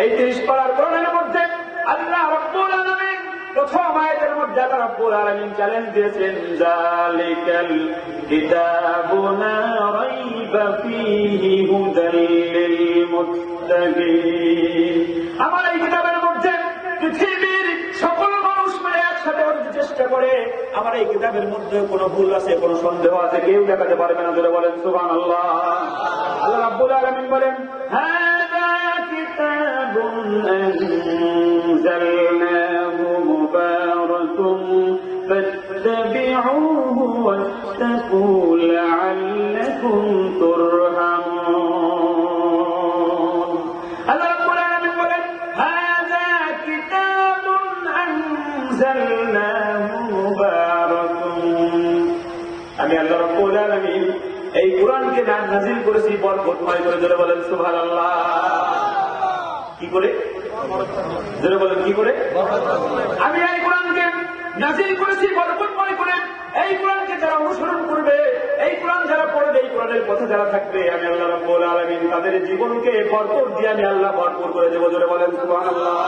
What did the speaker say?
এই তিরিশ পাড়ার কোরআনের মধ্যে আল্লাহ রব্বুল আলামিন প্রথম আয়াতের মধ্যে আল্লাহ রব্বুল আলামিন চ্যালেঞ্জ দিয়েছেন জালিকাল কিতাবু লা রাইবা ফীহি হুদাল মুত্তাকিন। আমার এই কিতাবের মধ্যে পৃথিবীর সকল মানুষ মিলে একসাথে হতে চেষ্টা করে, আমার এই কিতাবের মধ্যে কোনো ভুল আছে, কোনো সন্দেহ আছে, কেউ দেখাতে পারবে না ধরে বলেন সুবান আল্লাহ রাব্বুল আলামিন বলেন, হাদা কিতাবুন আনজালনাহু মুবারাকুম فاتبعوه واتقوا لعلكم ترحمون আল্লাহ রাব্বুল আলামিন বলেন হাযা কিতাবুন আনজালনাহু মুবারাকুন আমি আল্লাহ রাব্বুল আলামিন এই কোরআনকে না নাযিল করেছি বরকতময় করে জোরে বলেন সুবহানাল্লাহ করে? যেটা বলেন, কি করে? আমি এই কোরআনকে নাজিল করেছি বরকতময় করে। এই কোরআনকে যারা অনুসরণ করবে, এই কোরআন যারা পড়বে, এই কোরআনের পথে যারা থাকবে, আমি আল্লাহ রাব্বুল আলামিন তাদের জীবনকে বরকত দিয়ে আমি আল্লাহ ভরপুর করে দেবো। জোরে বলেন, সুবহানাল্লাহ।